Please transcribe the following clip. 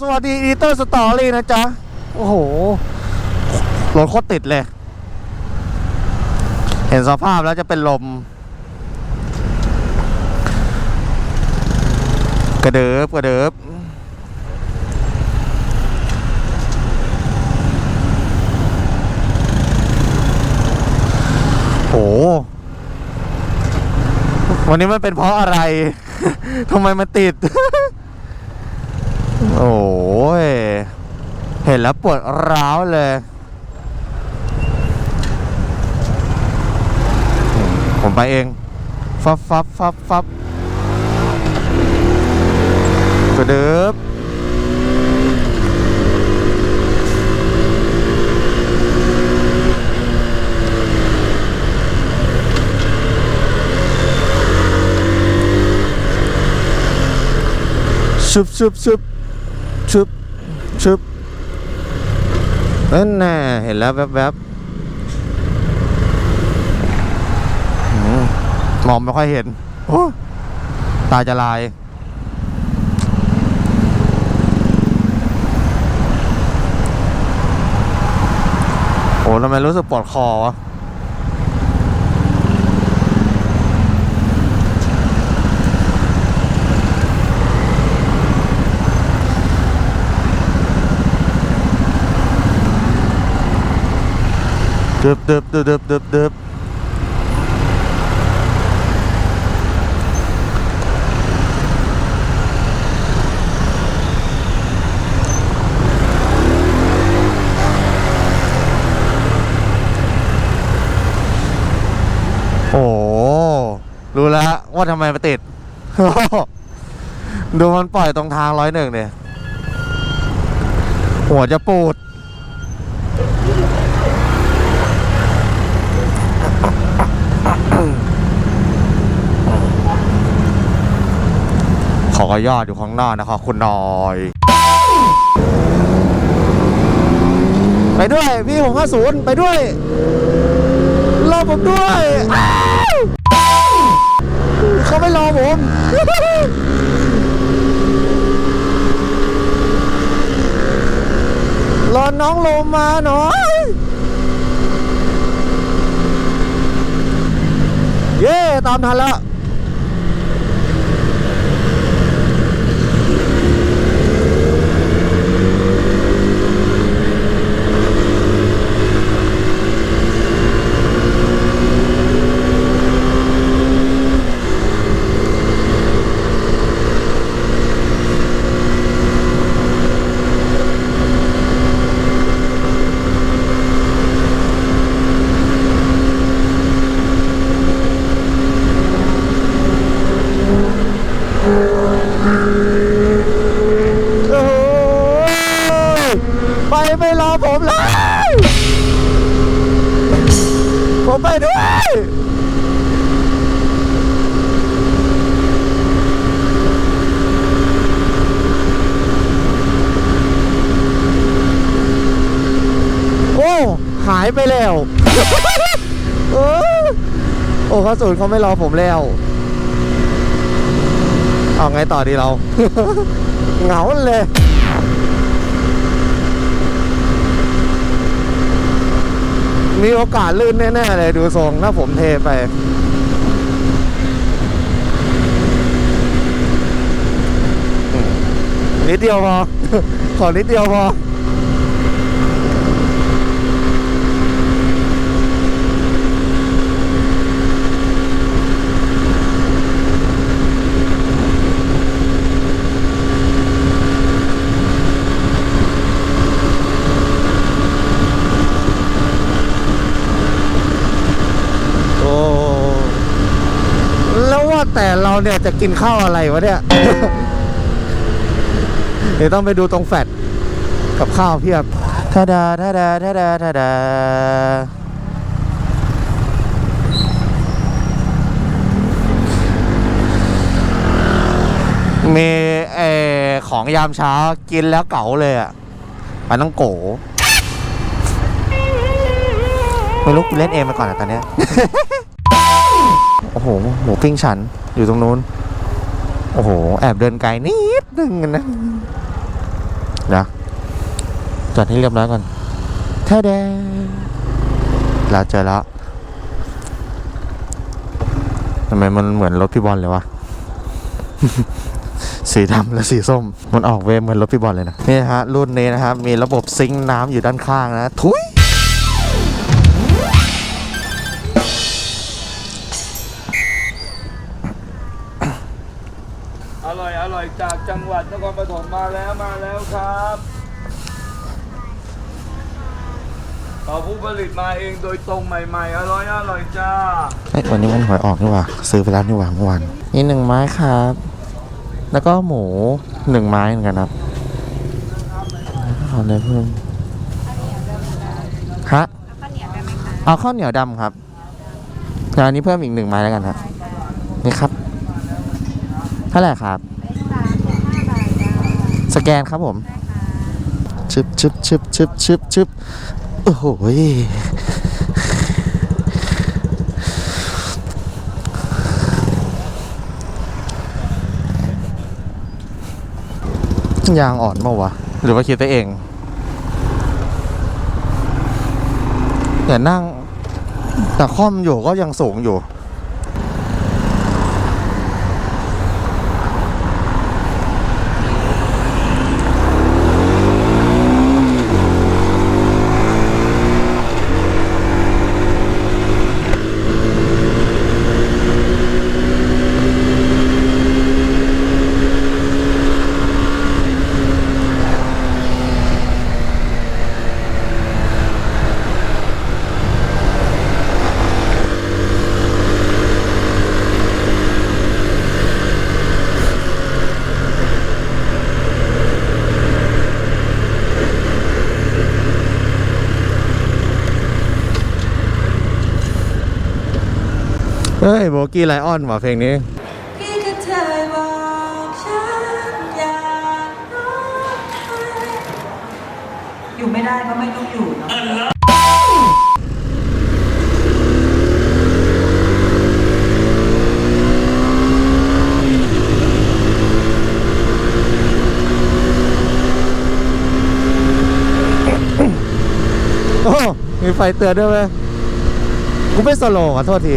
สวัสดีอีเตอร์สตอรี่นะจ๊ะ โอ้โห รถโคตรติดเลย เห็นสภาพแล้วจะเป็นลม กระเดิบกระเดิบโห วันนี้มันเป็นเพราะอะไร ทำไมมันติด โอ้ยเห็นแล้วปวดร้าวเลยผมไปเอง ฟับฟับฟับฟับกระเดิบชุบชุบชุบ ชุบชุบนั่นน่ะเห็นแล้วแวบๆอืมมองไม่ค่อยเห็น โอ้ตาจะลาย โอ้ทำไมรู้สึกปวดคอวะ ดึบดึบดึบดึบดึบดึบโอ้โหรู้แล้วว่าทำไมมาติด ดูมันปล่อยตรงทางร้อยหนึ่งเนี่ยหัวจะปูด ขอยอดอยู่ข้างนอกนะครับคุณนอยไปด้วยพี่ผมห้าศูนย์ไปด้วยรอผมด้วยเขาไม่รอผมรอน้องโลมาหน่อยเย้ตามทันแล้ว โอ้โหไปไม่รอ ผมเลย ผมไปด้วย โอ้ หายไปแล้วเออโอ้เขาสูนเขาไม่รอผมแล้ว เอาไงต่อดีเรา เหงาเลย มีโอกาสลื่นแน่ๆเลยดูทรงถ้าผมเทไป นิดเดียวพอ ขอนิดเดียวพอ โอ้แล้วว่าแต่ เราเนี่ยจะกินข้าวอะไรวะเนี่ย เดี๋ยวต้องไปดูตรงแฟดกับข้าวเพียบทาดาทาดาทาดาทาดามีเออของยามเช้ากินแล้วเก๋าเลยอะมันต้องโกไม่รู้กูเล่นเองมาก่อนอะตอนเนี้ย โอ้โห หมูปิ้งฉัน อยู่ตรงนู้น โอ้โห แอบเดินไกลนิดนึงนะนะจอดให้เรียบร้อยก่อนแท้แดเราเจอแล้วทำไมมันเหมือนรถพี่บอลเลยวะ สีดำและสีส้ม มันออกเวเหมือนรถพี่บอลเลยนะ นี่ฮะ รุ่นนี้นะครับ มีระบบซิงค์น้ำอยู่ด้านข้างนะ ทุย อร่อยอร่อยจากจังหวัดนครปฐมมาแล้วมาแล้วครับเอาผู้ผลิตมาเองโดยตรงใหม่ ๆ อร่อยอร่อยจ้าเอ้ยวันนี้มันหวยออกนี่หว่า ซื้อไปแล้วนี่หว่าเมื่อวานนี่หนึ่งไม้ครับ แล้วก็หมูหนึ่งไม้เหมือนกันครับเอาเลยเพิ่มฮะเอาข้าวเหนียวดำครับแล้วอันนี้เพิ่มอีกหนึ่งไม้แล้วกันครับนี่ครับ เท่าไหร่ครับ สแกนครับผมชึบชึบชึบชึบชึบชึบโอ้โหยยางอ่อนเมื่อวะ หรือว่าคิดไปเองแต่นั่งแต่ค่อมอยู่ก็ยังสูงอยู่ ฮ้ยโบกี้ไลออนว่ะเพลงนี้พี่ก็เธอบอกฉันอย่าร้องไห้อยู่ไม่ได้ก็ไม่ต้องอยู่เนาะโอ้มีไฟเตือนด้วยไหมกูไม่สโลว์ขอโทษที